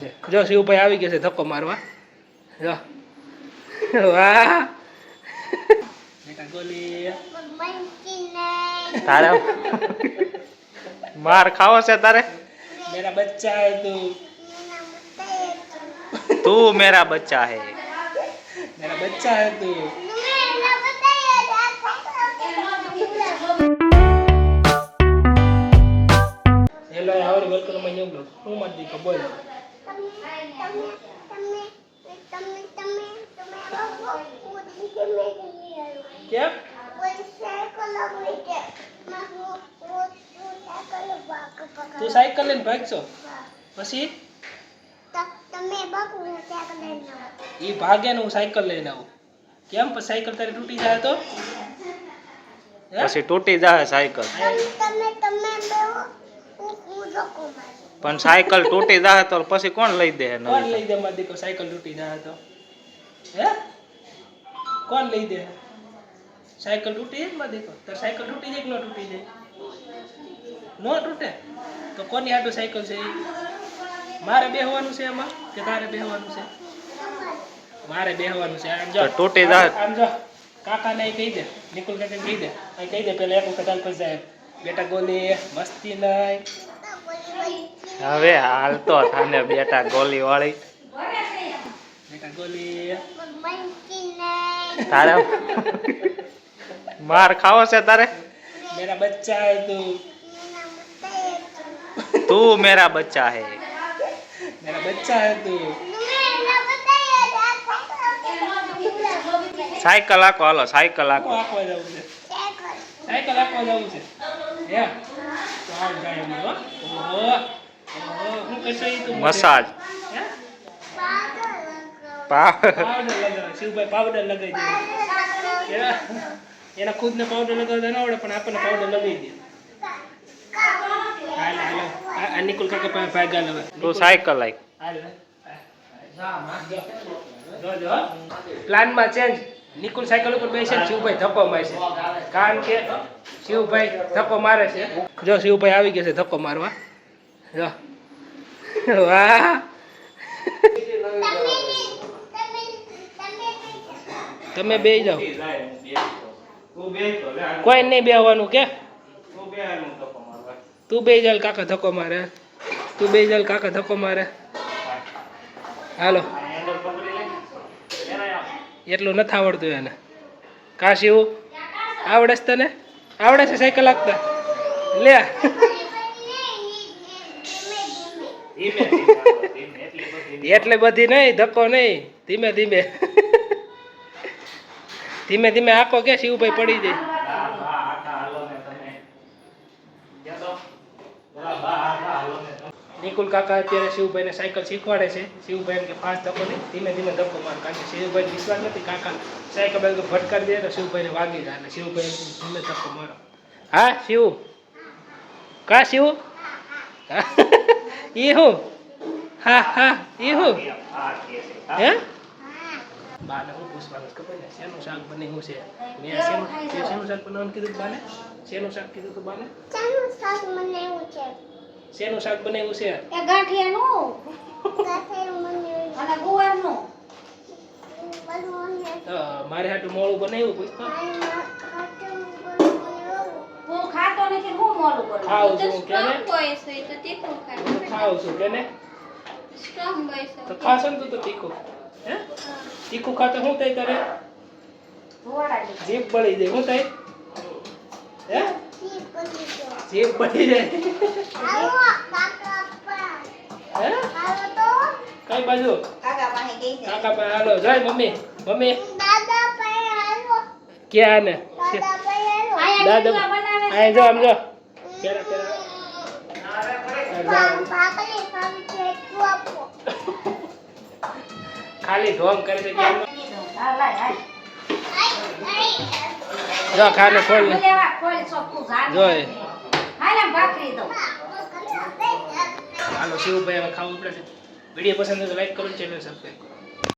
જો શિવભાઈ આવી ગયા છે ધક્કો મારવા. જો. વાહ. તારે માર ખાવો છે તારે? મેરા બચ્ચા હે તું. તું મેરા બચ્ચા હે. મેરા બચ્ચા હે તું. હેલો આવર વેલકમમાં ન્યુ બ્લોગ હું મત દીકો બોલ. કેમ? તું સાયકલ લઈને ભાગશો પછી? એ ભાગે ને હું સાયકલ લઈને આવું. કેમ? પછી સાયકલ તારી તૂટી જાય તો? પછી તૂટી જાય સાયકલ. પણ સાયકલ તૂટી જાય તો પછી કોણ લઈ દે કોણ લઈ દે મારી દીકરો? સાયકલ તૂટી જાય તો. હે? કોણ લઈ દે? સાયકલ તૂટી જાય મારી દીકરો? તો સાયકલ તૂટી જાય કે ન તૂટી જાય? ન તૂટે? તો કોની આટું સાયકલ છે? મારે બેહવાનું છે એમાં કે તારે બેહવાનું છે? મારે બેહવાનું છે. આમ જો. તૂટી જાય. આમ જો. કાકાને ઈ કહી દે. નિકુલ કાકાને કહી દે. કહી દે પેલા એક વખત હાલ સાહેબ જાય. બેટા ગોલી મસ્તી નહીં હવે હાલ તો થાને બેટા ગોલી વાળી. તારે માર ખાવો છે તારે? બચ્ચા હે તું. તું મેરા બચ્ચા હે. બચ્ચા હે તું. સાયકલ આખો હાલો સાયકલ આખો. સાયકલ આખો જવું છે. મસાજ. પાવડર લગાવ શિવભાઈ પાવડર લગાવી દે. એના ખુદ ને પાવડર લગાવતા ના આવડે પણ આપણને પાવડર લગાવી દે. આ નિકુલ કાકા લેવા. સાયકલ આઈ પ્લાનમાં ચેન્જ નિકુલ સાયકલ ઉપર બેસે શિવભાઈ ધક્કો છે કારણ કે શિવભાઈ ધક્કો મારે છે. જો શિવભાઈ આવી ગયા છે ધક્કો મારવા. જો. વાહ. તમે બે જાઓ. કોઈ નહીં બેહવાનું કે? તું બે જાલ કાકા ધક્કો મારે. તું બે જાલ કાકા ધક્કો મારે. હાલો. એટલું નથી આવડતું એને. કાશ એવું આવડે છે તને? આવડે છે સાયકલ આપતા? લે. એટલે બધી નહીં. ધક્કો નહીં. ધીમે ધીમે. ધીમે ધીમે આખો કે શિવભાઈ પડી જાય. નિકુલ કાકા અત્યારે શિવભાઈને સાયકલ શીખવાડે છે. શિવભાઈ એમ કે ફાસ્ટ ધક્કો નહીં, ધીમે ધીમે ધક્કો માર. કારણ કે શિવભાઈ વિશ્વાસ નથી, કાકા સાયકલ બાયકલ ફટકારી દે, તો શિવભાઈને વાગી જાય. એટલે શિવભાઈ ધીમે ધક્કો મારો. હા, શિવ? કા શિવ? હા? ઈ હું હા હા એ હું? હે બાને હું પૂછવાનું છે ખબર ને શેનું શાક બન્યું છે? મેં શેનું શેનું શાક? બનાવવાનું કીધું બાને? શેનું શાક કીધું તું બાને? શેનું શાક બનાવ્યું છે? એ ગાંઠિયાનું. અને ગુવારનું. મારે હાટું મોળું બનાવ્યું પૂછતો હું હું મોડું કરું ખાવ છું કે ને ખાવ છું કે ને તો ખાશો ને તું તો તીખું. હે? તીખું ખાતો શું થાય તારે? જીભ બળી જાય શું થાય? હે? જીભ બળી જાય. હે? કઈ બાજુ? કાકા પાસે ગઈ છે કાકા પાસે હાલો. જાય મમ્મી મમ્મી ક્યાં ને આયા દાદા છે. અહીં જો આમ જો. ખાલી ધોમ કરે છે કે આમ- હા, લાય, હાલ. જો ખાને ખોલ. જોય. હાલ, આમ ભાખરી દઉં. હાલો શિવભાઈ હવે ખાવું પડે છે વીડિયો પસંદ હોય તો લાઈક કરો ચેનલ સબસ્ક્રાઈબ કરો